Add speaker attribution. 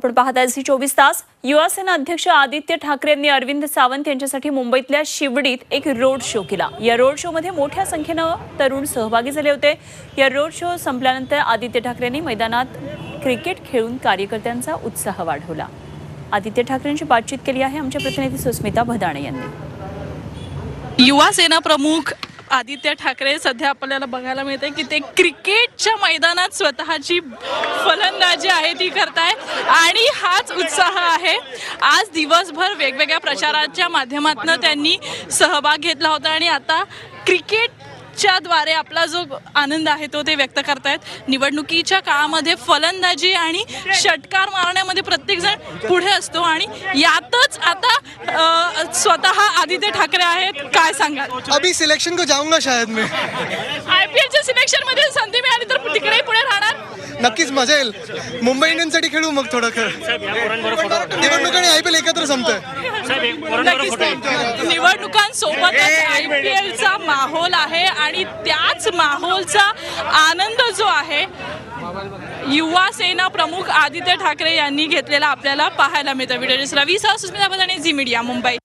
Speaker 1: आपण पाहत आहे झी चोवीस तास. युवासेना अध्यक्ष आदित्य ठाकरे यांनी अरविंद सावंत यांच्यासाठी मुंबईतल्या शिवडीत एक रोड शो केला. या रोड शो मध्ये मोठ्या संख्येनं तरुण सहभागी झाले होते. या रोड शो संपल्यानंतर आदित्य ठाकरेंनी मैदानात क्रिकेट खेळून कार्यकर्त्यांचा उत्साह वाढवला. आदित्य ठाकरेंशी बातचीत केली आहे आमच्या प्रतिनिधी सुस्मिता भदाणे यांनी.
Speaker 2: युवा सेना प्रमुख आदित्य ठाकरे सध्या आपल्याला बघायला मिळते की ते क्रिकेटच्या मैदानात स्वतःची फल आहे ती करताय. आणि हाच उत्साह आहे. आज दिवसभर वेगवेगळ्या प्रचाराच्या माध्यमातून त्यांनी सहभाग घेतला होता आणि आता क्रिकेटच्या द्वारे आपला जो आनंद आहे तो ते व्यक्त करतायत. निवडणुकीच्या काळामध्ये फलंदाजी आणि षटकार मारण्यामध्ये प्रत्येकजण पुढे असतो आणि यातच आता स्वतः आदित्य ठाकरे आहेत. काय सांगाल?
Speaker 3: अभी सिलेक्शन को जाऊंगा शायद मैं.
Speaker 2: आय पी एलच्या सिलेक्शन
Speaker 3: नक्कीच मजा येईल. मुंबई इंडियन्ससाठी खेळू मग थोडं खेळ. निवडणूक आणि आय पी एल एकत्र संपतंय.
Speaker 2: नक्कीच निवडणुकांसोबतच आय पी एलचा माहोल आहे आणि त्याच माहोलचा आनंद जो आहे युवा सेना प्रमुख आदित्य ठाकरे यांनी घेतलेला आपल्याला पाहायला मिळतं. व्हिडिओ रवी सह सुस्मिता बदाने झी मीडिया मुंबई.